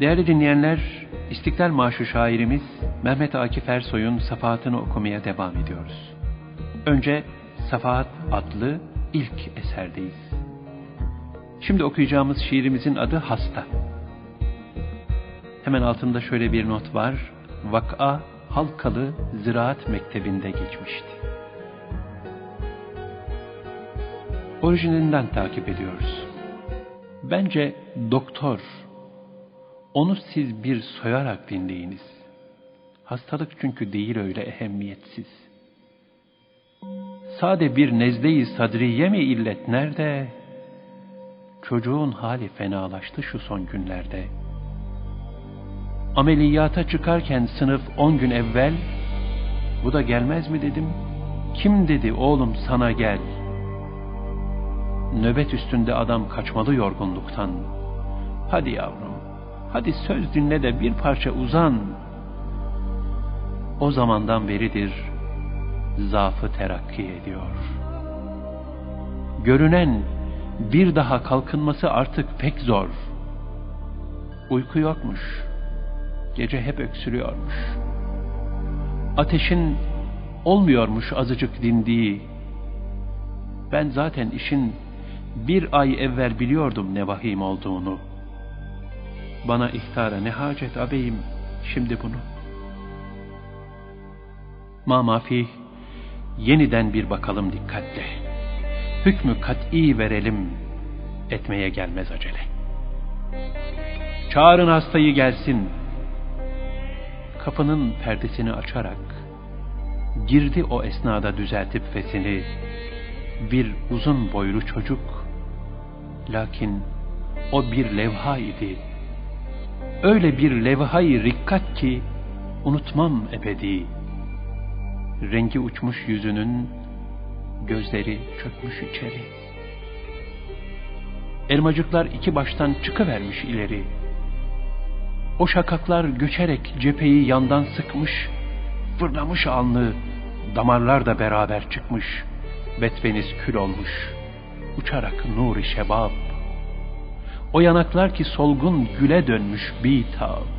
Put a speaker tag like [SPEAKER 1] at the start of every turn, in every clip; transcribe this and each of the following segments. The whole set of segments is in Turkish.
[SPEAKER 1] Değerli dinleyenler, İstiklal Marşı şairimiz Mehmet Akif Ersoy'un Safahatını okumaya devam ediyoruz. Önce Safahat adlı ilk eserdeyiz. Şimdi okuyacağımız şiirimizin adı Hasta. Hemen altında şöyle bir not var. Vak'a Halkalı Ziraat Mektebi'nde geçmişti. Orijinalinden takip ediyoruz. Bence doktor, onu siz bir soyarak dinleyiniz. Hastalık çünkü değil öyle ehemmiyetsiz. Sade bir nezleyi sadriye mi illet nerede? Çocuğun hali fenalaştı şu son günlerde. Ameliyata çıkarken sınıf on gün evvel, bu da gelmez mi dedim. Kim dedi oğlum sana gel. Nöbet üstünde adam kaçmalı yorgunluktan. Hadi yavrum, hadi söz dinle de bir parça uzan. O zamandan beridir zaafı terakki ediyor. Görünen bir daha kalkınması artık pek zor. Uyku yokmuş. Gece hep öksürüyormuş. Ateşin olmuyormuş azıcık dindiği. Ben zaten işin bir ay evvel biliyordum ne vahim olduğunu. Bana ihtara ne hacet abeyim şimdi bunu. Ma mafi yeniden bir bakalım dikkatle. Hükmü kat'i verelim, etmeye gelmez acele. Çağırın hastayı gelsin. Kapının perdesini açarak, girdi o esnada düzeltip fesini, bir uzun boylu çocuk, lakin o bir levha idi. Öyle bir levhayı rikkat ki, unutmam ebedi.'' rengi uçmuş yüzünün gözleri çökmüş içeri. Elmacıklar iki baştan çıkıvermiş ileri. O şakaklar göçerek cepheyi yandan sıkmış, fırlamış alnı, damarlar da beraber çıkmış, betveniz kül olmuş, uçarak nuri şebab. O yanaklar ki solgun güle dönmüş bitap.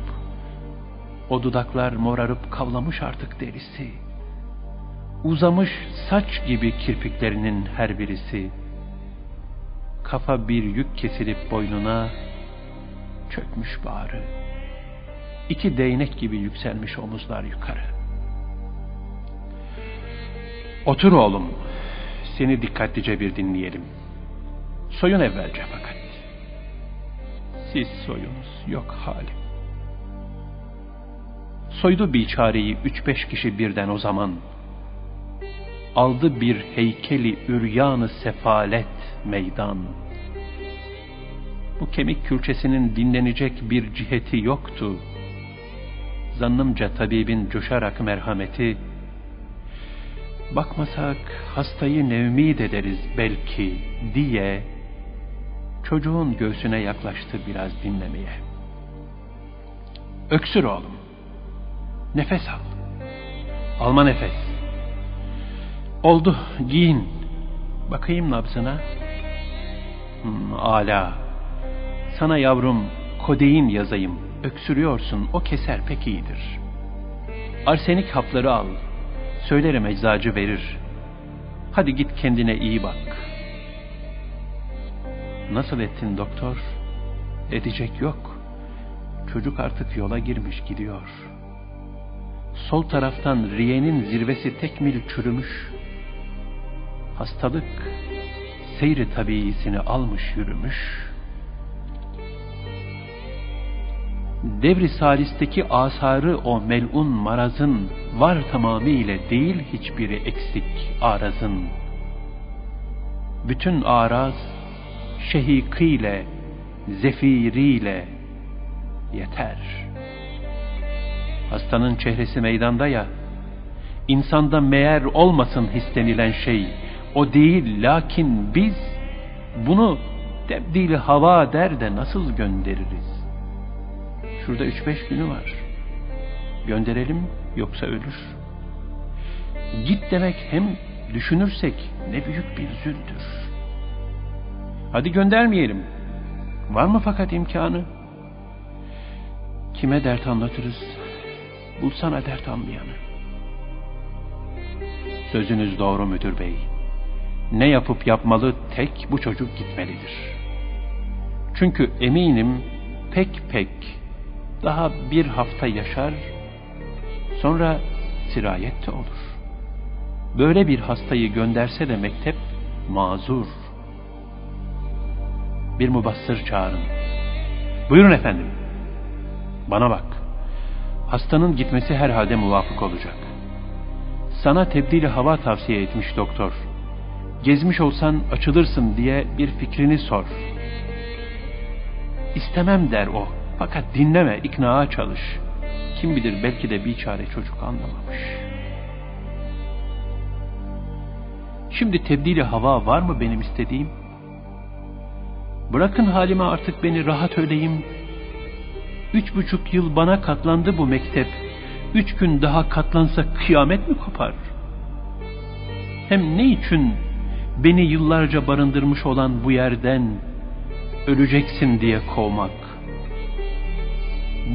[SPEAKER 1] O dudaklar morarıp kavlamış artık derisi. Uzamış saç gibi kirpiklerinin her birisi. Kafa bir yük kesilip boynuna çökmüş bağrı. İki değnek gibi yükselmiş omuzlar yukarı. Otur oğlum, seni dikkatlice bir dinleyelim. Soyun evvelce fakat. Siz soyunuz, yok halim. Soydu biçareyi üç beş kişi birden o zaman aldı bir heykeli üryanı sefalet meydan. Bu kemik külçesinin dinlenecek bir ciheti yoktu. Zannımca tabibin coşarak merhameti, bakmasak hastayı nevmid ederiz belki diye, çocuğun göğsüne yaklaştı biraz dinlemeye. Öksür oğlum, nefes al, alma nefes. Oldu, giyin. Bakayım nabzına. Hmm, ala. Sana yavrum kodein yazayım. Öksürüyorsun, o keser pek iyidir. Arsenik hapları al. Söylerim eczacı verir. Hadi git kendine iyi bak. Nasıl ettin doktor? Edecek yok. Çocuk artık yola girmiş gidiyor. Sol taraftan riyenin zirvesi tek mil çürümüş hastalık seyri tabiisini almış yürümüş, devri salisteki asarı o melun marazın var tamamıyla değil hiçbiri eksik arazın. Bütün araz şehikiyle, zefiriyle yeter. Hastanın çehresi meydanda ya, insanda meğer olmasın hissenilen şey, o değil lakin biz bunu tebdili hava der de nasıl göndeririz? Şurada üç beş günü var. Gönderelim yoksa ölür. Git demek hem düşünürsek ne büyük bir züldür. Hadi göndermeyelim. Var mı fakat imkanı? Kime dert anlatırız? Bulsana dert anlayanı. Sözünüz doğru müdür bey. Ne yapıp yapmalı tek bu çocuk gitmelidir. Çünkü eminim pek pek daha bir hafta yaşar, sonra sirayet de olur. Böyle bir hastayı gönderse de mektep mazur. Bir mubassır çağırın. Buyurun efendim. Bana bak. Hastanın gitmesi herhalde muvafık olacak. Sana tebdili hava tavsiye etmiş doktor. Gezmiş olsan açılırsın diye bir fikrini sor. İstemem der o. Fakat dinleme, iknaa çalış. Kim bilir belki de bir çare çocuk anlamamış. Şimdi tebdili hava var mı benim istediğim? Bırakın halime artık beni rahat öleyim. Üç buçuk yıl bana katlandı bu mektep. Üç gün daha katlansa kıyamet mi kopar? Hem ne için beni yıllarca barındırmış olan bu yerden öleceksin diye kovmak?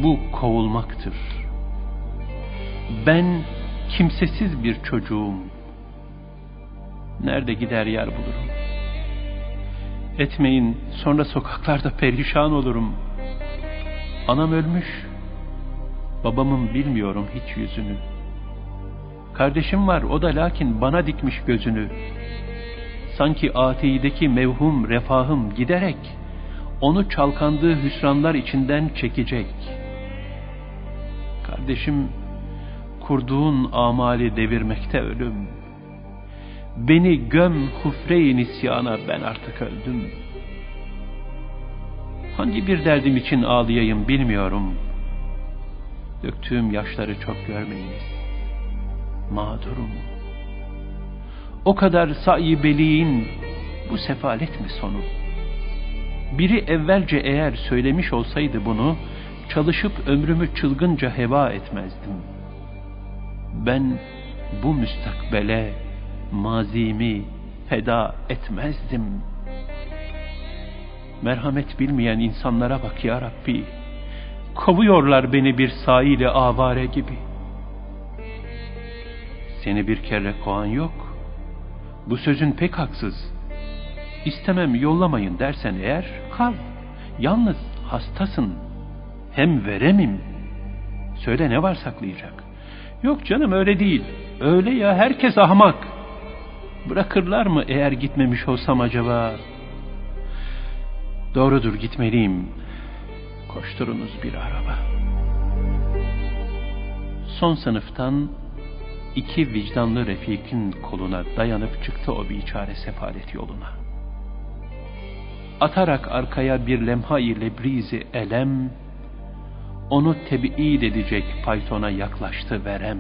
[SPEAKER 1] Bu kovulmaktır. Ben kimsesiz bir çocuğum. Nerede gider yer bulurum? Etmeyin, sonra sokaklarda perişan olurum. Anam ölmüş. Babamın bilmiyorum hiç yüzünü. Kardeşim var, o da lakin bana dikmiş gözünü. Sanki atideki mevhum refahım giderek, onu çalkandığı hüsranlar içinden çekecek. Kardeşim, kurduğun amali devirmekte ölüm. Beni göm hufre-i nisyana ben artık öldüm. Hangi bir derdim için ağlayayım bilmiyorum. Döktüğüm yaşları çok görmeyiniz. Mağdurum. O kadar sa'i beliğin bu sefalet mi sonu? Biri evvelce eğer söylemiş olsaydı bunu, çalışıp ömrümü çılgınca heva etmezdim. Ben bu müstakbele mazimi feda etmezdim. Merhamet bilmeyen insanlara bak ya Rabbi. Kovuyorlar beni bir sahile avare gibi. Seni bir kere kovan yok. Bu sözün pek haksız. İstemem yollamayın dersen eğer kal. Yalnız hastasın. Hem veremim. Söyle ne var saklayacak? Yok canım öyle değil. Öyle ya herkes ahmak. Bırakırlar mı eğer gitmemiş olsam acaba? Doğrudur gitmeliyim. Koşturunuz bir araba. Son sınıftan iki vicdanlı refikin koluna dayanıp çıktı o biçare sefalet yoluna. Atarak arkaya bir lemha-i lebrizi elem, onu tebiid edecek paytona yaklaştı verem.